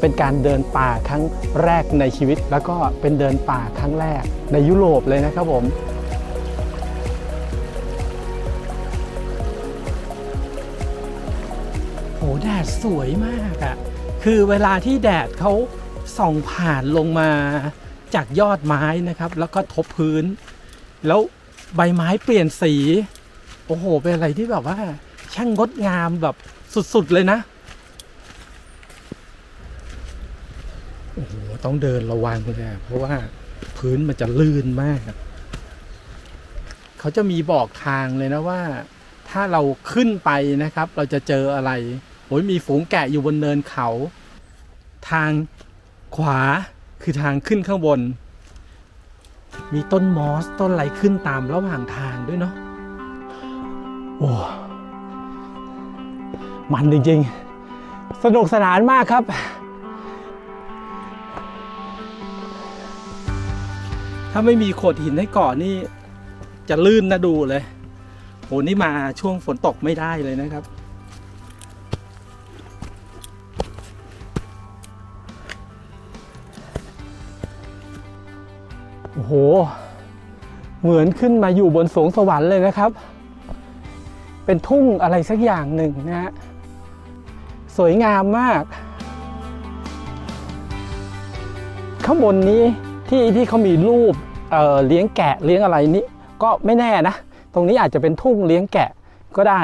เป็นการเดินป่าครั้งแรกในชีวิต แล้วก็เป็นเดินป่าครั้งแรกในยุโรปเลยนะครับผมโหแดดสวยมากอะ่ะคือเวลาที่แดดเขาส่องผ่านลงมาจากยอดไม้นะครับ แล้วก็ทบพื้น แล้วใบไม้เปลี่ยนสี โอ้โห เป็นอะไรที่แบบว่า ช่างงดงามแบบสุดๆเลยนะ โอ้โห ต้องเดินระวังเลยเพราะว่าพื้นมันจะลื่นมาก เขาจะมีบอกทางเลยนะว่า ถ้าเราขึ้นไปนะครับ เราจะเจออะไรโอ้ยมีฝูงแกะอยู่บนเนินเขา ทางขวาคือทางขึ้นข้างบน มีต้นมอสต้นอะไรขึ้นตามระหว่างทางด้วยเนาะโอ้มันจริงๆ สนุกสนานมากครับ ถ้าไม่มีโขดหินให้เกาะนี่จะลื่นนะดูเลยโหนี่มาช่วงฝนตกไม่ได้เลยนะครับ โอ้โห เหมือนขึ้นมาอยู่บนสวงสวรรค์เลยนะครับ เป็นทุ่งอะไรสักอย่างหนึ่งนะฮะ สวยงามมาก ข้างบนนี้ ที่ที่เขามีรูปเเลี้ยงแกะเลี้ยงอะไรนี่ก็ไม่แน่นะ ตรงนี้อาจจะเป็นทุ่งเลี้ยงแกะก็ได้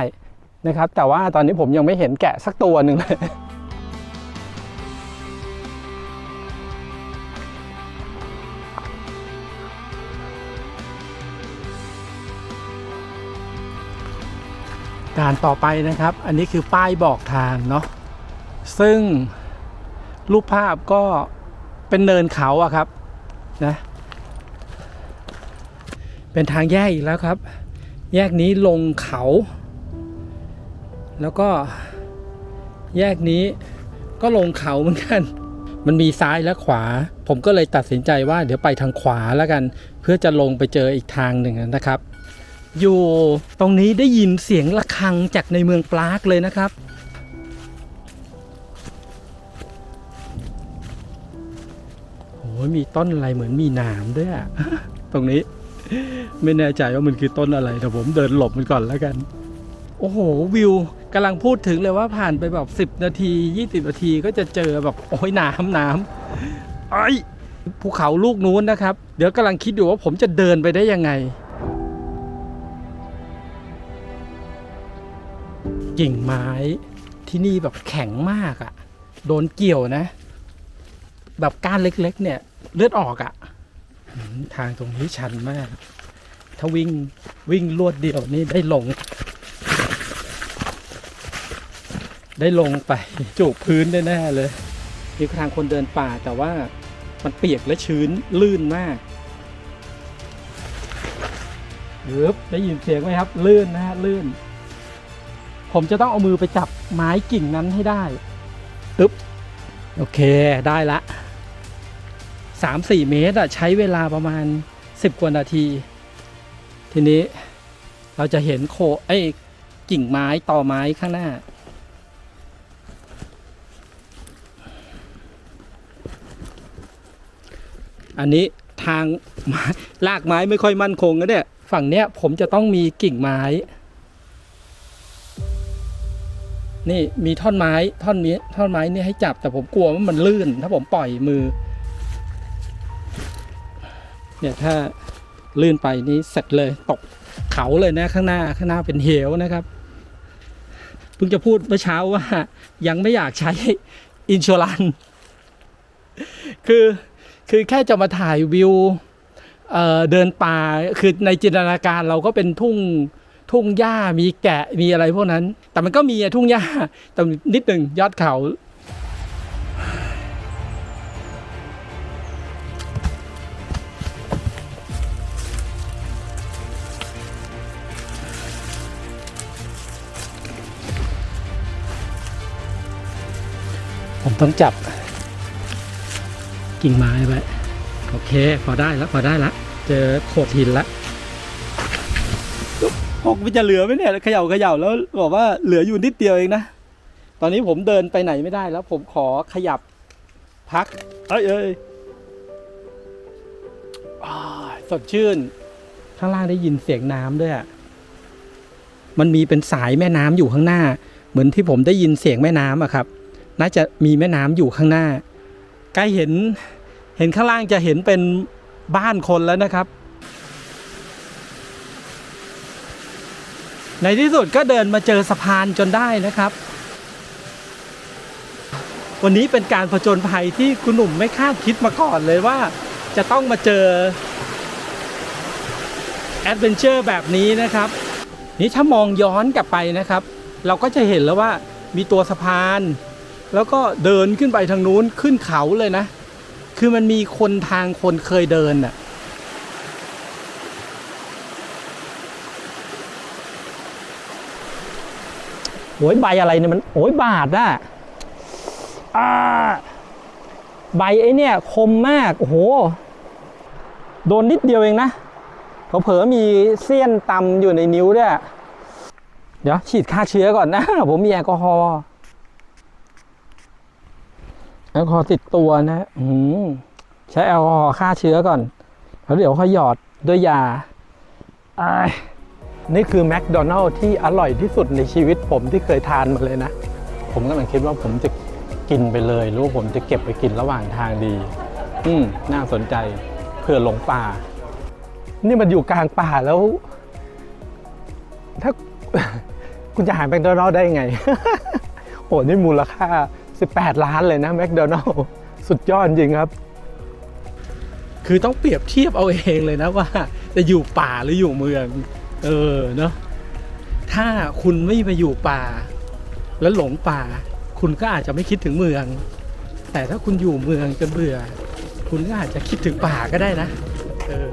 นะครับ แต่ว่าตอนนี้ผมยังไม่เห็นแกะสักตัวหนึ่งเลยด่านต่อไปนะครับ อันนี้คือป้ายบอกทางเนาะซึ่งรูปภาพก็เป็นเนินเขาอะครับ นะ เป็นทางแยกอีกแล้วครับ แยกนี้ลงเขา แล้วก็แยกนี้ก็ลงเขาเหมือนกัน มันมีซ้ายและขวา ผมก็เลยตัดสินใจว่าเดี๋ยวไปทางขวาแล้วกัน เพื่อจะลงไปเจออีกทางหนึ่งนะครับ อยู่ตรงนี้ได้ยินเสียงะระฆังจากในเมืองปรากเลยนะครับ ยมีต้นอะไรเหมือนมีหนามด้วยอะตรงนี้ ไม่แน่ใจว่ามันคือต้นอะไรแต่ผมเดินหลบมันก่อนแล้วกัน โอ้โหวิวกำลังพูดถึงเลยว่าผ่านไปแบบ 10 นาที 20 นาทีก็จะเจอแบบโอ้ยน้ำน้ำไอ้ภูเขาลูกนู้นนะครับ เดี๋ยวกำลังคิดอยู่ว่าผมจะเดินไปได้ยังไง กิ่งไม้ที่นี่แบบแข็งมากอะ่ะ โดนเกี่ยวนะ แบบก้านเล็กๆเนี่ย เลือดออกอะ่ะทางตรงนี้ชันมาก ถ้าวิ่งวิ่งลวดเดียวนี่ได้ลง ได้ลงไปจูบพื้นแน่ๆเลยนี่ทางคนเดินป่าแต่ว่ามันเปียกและชื้นลื่นมากเดือได้ยินเสียงไหมครับ ลื่นนะฮะลื่น ผมจะต้องเอามือไปจับไม้กิ่งนั้นให้ได้ตึ๊บโอเคได้ละ 3-4 เมตรอะใช้เวลาประมาณ 10 กว่านาที ทีนี้เราจะเห็นโคไอ้กิ่งไม้ต่อไม้ข้างหน้า อันนี้ทางไม้ลากไม้ไม่ค่อยมั่นคงนะเนี่ย ฝั่งเนี้ยผมจะต้องมีกิ่งไม้ นี่มีท่อนไม้ท่อนนี้ท่อนไม้นี่ให้จับแต่ผมกลัวว่ามันลื่น ถ้าผมปล่อยมือ เนี่ยถ้าลื่นไปนี้เสร็จเลยตกเขาเลยนะข้างหน้าข้างหน้าเป็นเหวนะครับเพิ่งจะพูดเมื่อเช้าว่ายังไม่อยากใช้อินช r รันคือคือแค่จะมาถ่ายวิวเเดินป่าคือในจินตนาการเราก็เป็นทุ่งทุ่งหญ้ามีแกะมีอะไรพวกนั้น แต่มันก็มีทุ่งหญ้าแต่นิดหนึ่งยอดเขา ผมต้องจับ กิ่งไม้ไว้โอเค พอได้แล้วพอได้ละเจอโขดหินละหกมันจะเหลือไหมเนี่ยเขย่าเขย่าแล้วบอกว่าเหลืออยู่นิดเดียวเองนะ ตอนนี้ผมเดินไปไหนไม่ได้แล้ว ผมขอขยับพัก เอ้ยเอ้ยสดชื่น ข้างล่างได้ยินเสียงน้ำด้วยอะมันมีเป็นสายแม่น้ำอยู่ข้างหน้า เหมือนที่ผมได้ยินเสียงแม่น้ำอะครับ น่าจะมีแม่น้ำอยู่ข้างหน้า ใกล้เห็นเห็นข้างล่างจะเห็นเป็นบ้านคนแล้วนะครับ ในที่สุดก็เดินมาเจอสะพานจนได้นะครับ วันนี้เป็นการผจญภัยที่คุณหนุ่มไม่คาดคิดมาก่อนเลยว่าจะต้องมาเจอแอดเวนเจอร์แบบนี้นะครับ นี่ถ้ามองย้อนกลับไปนะครับ เราก็จะเห็นแล้วว่ามีตัวสะพาน แล้วก็เดินขึ้นไปทางนู้นขึ้นเขาเลยนะ คือมันมีคนทางคนเคยเดินน่ะโอ้ยใบอะไรเนี่ยมันโอ้ยบาดอะอ่าใบไอ้เนี่ยคมมาก โอ้โห โดนนิดเดียวเองนะเผลอมีเสี้ยนตำอยู่ในนิ้วด้วย เดี๋ยวฉีดฆ่าเชื้อก่อนนะ ผมมีแอลกอฮอล์ แอลกอฮอล์ติดตัวนะ อืใช้แอลกอฮอล์ฆ่าเชื้อก่อน แล้วเดี๋ยวค่อยหยอดด้วยยาอ้นี่คือแมคโดนัลล์ที่อร่อยที่สุดในชีวิตผมที่เคยทานมาเลยนะ ผมกำลังคิดว่าผมจะกินไปเลยหรือว่าผมจะเก็บไปกินระหว่างทางดี อืมน่าสนใจเผื่อหลงป่า นี่มันอยู่กลางป่าแล้ว ถ้าคุณจะหาแมคโดนัลล์ได้ไง โอ้นี่มูลค่า 18 ล้านเลยนะแมคโดนัลล์สุดยอดจริงครับ คือต้องเปรียบเทียบเอาเองเลยนะว่า จะอยู่ป่าหรืออยู่เมือง เออเนาะถ้าคุณไม่ไปอยู่ป่า แล้วหลงป่า คุณก็อาจจะไม่คิดถึงเมือง แต่ถ้าคุณอยู่เมืองจนเบื่อ คุณก็อาจจะคิดถึงป่าก็ได้นะ เออ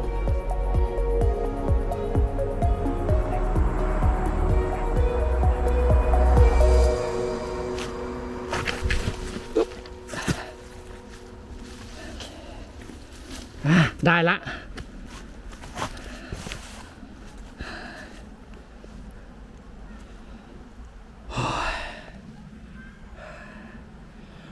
ได้ละ